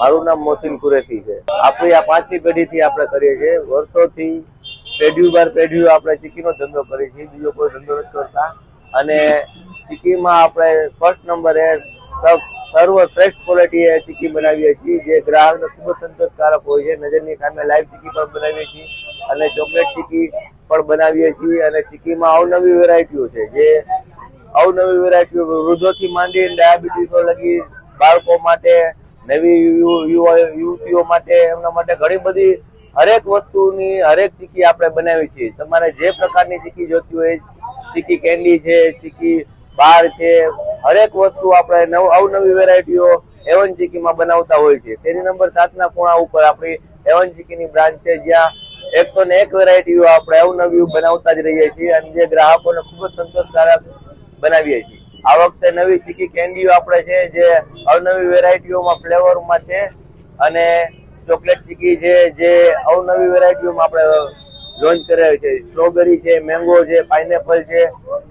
મારું નામ મોસીન કુરેશી છે. આપણી આ પાંચમી પેઢીથી આપણે કરીએ છીએ. વર્ષોથી પેઢીઓ બાર પેઢીઓ આપણે ચીકીનો ધંધો કરીએ છીએ. બીજો કોઈ ધંધો નથી કરતા. અને ચીકીમાં આપણે ફર્સ્ટ નંબરે સર્વ સર્વશ્રેષ્ઠ ક્વોલિટી એ ચીકી બનાવીએ છીએ, જે ગ્રાહકને ખૂબ જ સંતોષકારક હોય છે. નજરની સામે લાઈવ ચીકી પણ બનાવીએ છીએ અને ચોકલેટ ચીકી પણ બનાવીએ છીએ. અને ચીકીમાં અવનવી વેરાયટીઓ છે, જે અવનવી વેરાયટીઓ વૃદ્ધોથી માંડી ડાયાબિટીસો લગી બાળકો માટે નવી યુવતીઓ માટે, એમના માટે ઘણી બધી હરેક વસ્તુની, હરેક ચીકી આપણે બનાવી છીએ. તમારે જે પ્રકારની ચીકી જોતી હોય, ચીકી કેન્ડી છે, ચીકી બાર છે, હરેક વસ્તુ આપણે નવ, અવનવી વેરાયટીઓ એવન ચીકીમાં બનાવતા હોય છે. તેની નંબર સાતના ખૂણા ઉપર આપણી એવન ચીકીની બ્રાન્ચ છે, જ્યાં એકસો ને એક વેરાયટીઓ આપણે અવનવી બનાવતા જ રહીએ છીએ અને જે ગ્રાહકોને ખૂબ જ સંતોષકારક બનાવીએ છીએ. આ વખતે નવી ચીકી કેન્ડીઓ આપણે છે, જે અવનવી વેરાયટીઓમાં, ફ્લેવરમાં છે અને ચોકલેટ ચીકી છે, જે અવનવી વેરાયટીઓમાં આપણે લોન્ચ કરાવી છે. સ્ટ્રોબેરી છે, મેંગો છે, પાઇનેપલ છે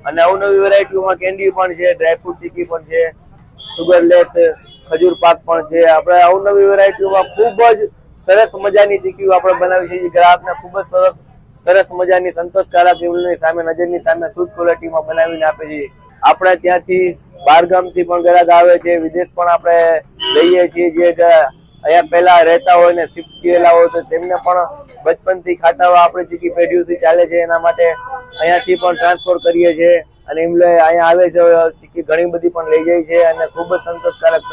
અને અવનવી વેરાયટીઓમાં કેન્ડી પણ છે ડ્રાયફ્રૂટ ચીકી પણ છે સુગરલેસ ખજૂર પાક પણ છે. આપણે અવનવી વેરાયટીઓમાં ખૂબ જ સરસ મજાની ચીકીઓ આપણે બનાવી છે. જે ગ્રાહકને ખૂબ જ સરસ સરસ મજાની સંતોષકારક સામે નજરની સામે શુદ્ધ ક્વોલિટીમાં બનાવીને આપે છે. આપણે ત્યાંથી બહારગામથી પણ ગ્રાહક આવે છે, વિદેશ પણ આપણે લઈએ છીએ જે અહીંયા પહેલા રહેતા હોય ને શિફ્ટ થયેલા હોય તો તેમને પણ બચપનથી ખાતા હોય આપણી ચીકી પેઢીઓથી ચાલે છે, એના માટે અહીંયાથી પણ ટ્રાન્સફર કરીએ છીએ અને એમ લે અહીંયા આવે છે ચીકી ઘણી બધી પણ લઈ જાય છે અને ખૂબ જ સંતોષકારક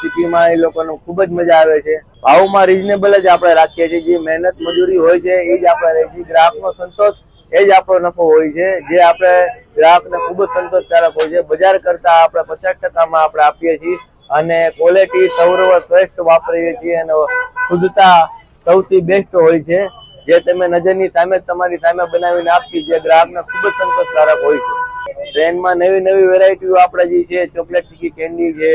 ચીકીમાં એ લોકોને ખૂબ જ મજા આવે છે. ભાવમાં રિઝનેબલ જ આપણે રાખીએ છીએ, જે મહેનત મજૂરી હોય છે, એ જ આપણે રહે છે ગ્રાહકનો સંતોષ એ જ આપણો નફો હોય છે, જે આપણે ગ્રાહકને ખૂબ જ સંતોષકારક હોય છે. બજાર કરતા આપણે પચાસ ટકામાં આપણે આપીએ છીએ અને ક્વોલિટી સૌરવ શ્રેષ્ઠ વાપરીએ છીએ અને શુદ્ધતા સૌથી બેસ્ટ હોય છે. જે તમે નજરની સામે તમારી સામે બનાવીને આપી જે ગ્રાહકને ખૂબ જ સંતોષકારક હોય છે. ટ્રેનમાં નવી નવી વેરાયટીઓ આપણે જે છે, ચોકલેટ ચીકી કેન્ડી છે,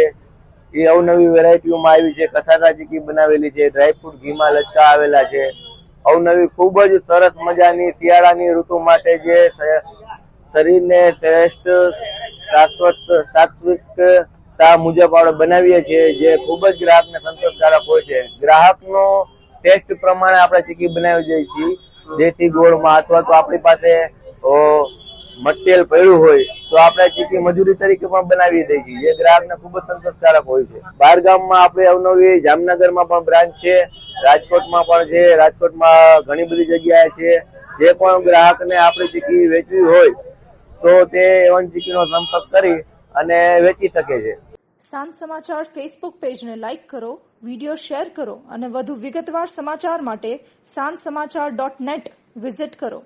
એ અવનવી વેરાયટીઓમાં આવી છે. કસાટા ચીકી બનાવેલી છે ડ્રાયફ્રૂટ ઘીમાં લચકા આવેલા છે. અવનવી ખૂબ જ સરસ મજાની શિયાળાની ઋતુ માટે જે શરીરને શ્રેષ્ઠ શાશ્વત સાત્વિકતા મુજબ આપણે બનાવીએ છીએ, જે ખૂબ જ ગ્રાહકને સંતોષકારક હોય છે. ગ્રાહકનો ટેસ્ટ પ્રમાણે આપણે ચીકી બનાવી દઈએ છીએ. દેશી ગોળમાં અથવા તો આપણી પાસે મટીરિયલ પડ્યું હોય, તો આપણે ચીકી મજૂરી તરીકે પણ બનાવી દઈએ છીએ. જે ગ્રાહકને ખૂબ જ સંતોષકારક હોય છે. બહાર ગામમાં આપણે અવનવી જામનગરમાં પણ બ્રાન્ચ છે. રાજકોટમાં પણ છે. રાજકોટમાં ઘણી બધી જગ્યાએ છે. જે પણ ગ્રાહકને આપણી ચીકી વેચવી હોય તો તે એવન ચીકીનો સંપર્ક કરી અને વેચી શકે છે. સાંજ સમાચાર ફેસબુક પેજને લાઇક કરો વીડિયો શેર કરો અને વધુ વિગતવાર સમાચાર માટે સાંજ સમાચાર ડોટ નેટ વિઝિટ કરો.